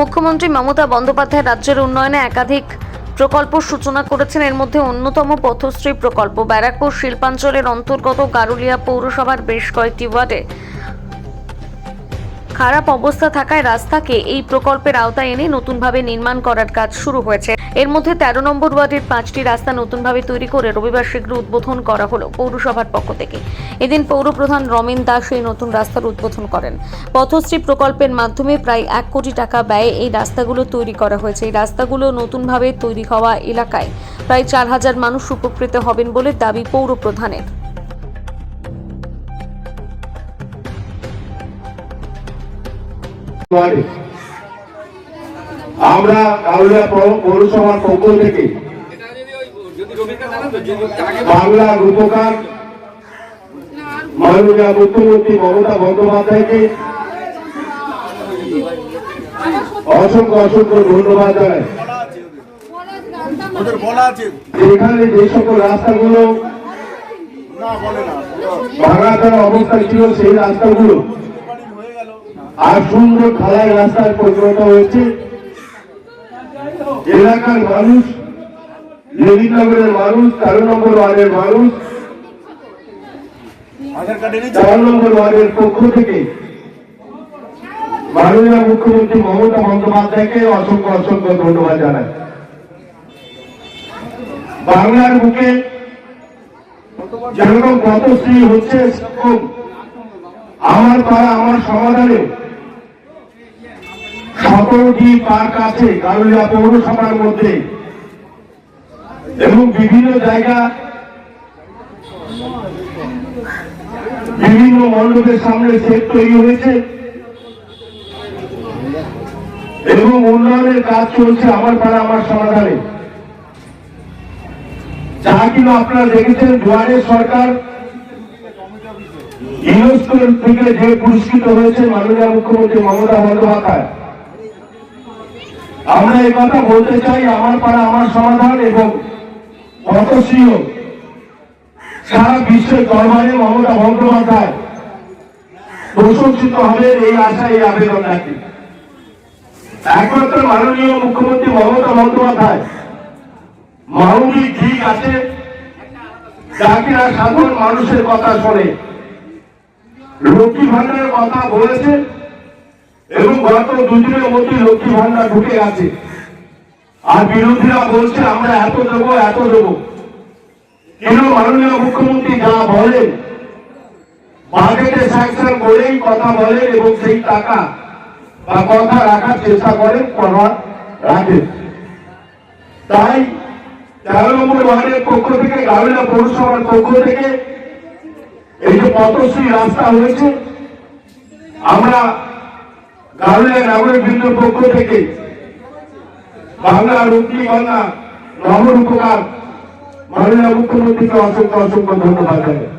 মুখ্যমন্ত্রী মমতা বন্দ্যোপাধ্যায় রাজ্যের উন্নয়নে একাধিক প্রকল্প সূচনা করেছেন। এর মধ্যে অন্যতম পথশ্রী প্রকল্প ব্যারাকপুর শিল্পাঞ্চলের অন্তর্গত গারুলিয়া পৌরসভার বেশ কয়েকটি ওয়ার্ডে। খারাপ অবস্থা থাকায় রাস্তাকে এই প্রকল্পের আওতায় এনে নতুনভাবে নির্মাণ করার কাজ শুরু হয়েছে। এর মধ্যে তেরো নম্বর ওয়ার্ডের পাঁচটি রাস্তা নতুনভাবে তৈরি করে রবিবার শীঘ্র উদ্বোধন করা হলো পৌরসভার পক্ষ থেকে। এদিন পৌরপ্রধান রমেন দাস এই নতুন রাস্তার উদ্বোধন করেন। পথশ্রী প্রকল্পের মাধ্যমে প্রায় এক কোটি টাকা ব্যয়ে এই রাস্তাগুলো তৈরি করা হয়েছে। এই রাস্তাগুলো নতুনভাবে তৈরি হওয়া এলাকায় প্রায় চার হাজার মানুষ উপকৃত হবেন বলে দাবি পৌরপ্রধানের। ওয়ার্ডে আমরা কাউরিয়া পৌরসভার পক্ষ থেকে বাংলা রূপকার মাননীয় মুখ্যমন্ত্রী মমতা বন্দ্যোপাধ্যায়কে অসংখ্য অসংখ্য ধন্যবাদ জানাই। যেখানে যে সকল রাস্তাগুলো বলে না অবস্থায় ছিল, সেই রাস্তাগুলো আর সুন্দর খালাই রাস্তায় পরিণত হয়েছে। এলাকার মানুষ লেডিনগরের মানুষ তেরো নম্বর ওয়ার্ডের মানুষ চার নম্বর ওয়ার্ডের পক্ষ থেকে মাননীয় মুখ্যমন্ত্রী মমতা বন্দ্যোপাধ্যায়কে অসংখ্য অসংখ্য ধন্যবাদ জানাই। বাংলার বুকে যেরকম পথশ্রী হচ্ছে সেরকম আমার পাড়া আমার সমাধানে সতেরোটি পার্ক আছে কারুলিয়া পৌরসভার মধ্যে। এবং বিভিন্ন জায়গা, বিভিন্ন মণ্ডপের সামনে সেট তৈরি হয়েছে। এবং উন্নয়নের কাজ চলছে আমার পাড়া, আমার সমাধানে। যা কিনা আপনারা দেখেছেন, দুয়ারে সরকার ইউনেস্কোর থেকে যে পুরস্কৃত হয়েছে মাননীয় মুখ্যমন্ত্রী মমতা বন্দ্যোপাধ্যায়। আমরা এই কথা বলতে চাই আমার পাড়া, আমার সমাধান এবং পথশ্রীও সারা বিশ্বের দরবারে মমতা বন্দ্যোপাধ্যায় প্রশংসিত হবে এই আশা এই আবেদন রাখি একমাত্র মাননীয় মুখ্যমন্ত্রী মমতা বন্দ্যোপাধ্যায় মানবিক দিক আছে যা কিনা সাধারণ মানুষের কথা শোনে। লক্ষ্মী ভান্ডারের কথা বলেছে এবং গত দুদিনের মধ্যে লক্ষ্মী ভান্ডার ঢুকে গেছে। আর বিরোধীরা বলছে, আমরা এত দেবো এত দেবো। কিন্তু মাননীয় মুখ্যমন্ত্রী যা বলেন, বাজেটে স্যাংশন করেই কথা বলেন এবং সেই টাকা বা কথা রাখার চেষ্টা করেন রাখেন। তাই তেরো নম্বর ওয়ার্ডের পক্ষ থেকে পৌরসভার পক্ষ থেকে এই যে পথশ্রী রাস্তা হয়েছে, আমরা গাড়িলা নাগরিক বিভিন্ন পক্ষ থেকে বাংলার রুক্তি বাংলা নগর উপকার মাননীয় মুখ্যমন্ত্রীকে অসংখ্য অসংখ্য ধন্যবাদ জানাই।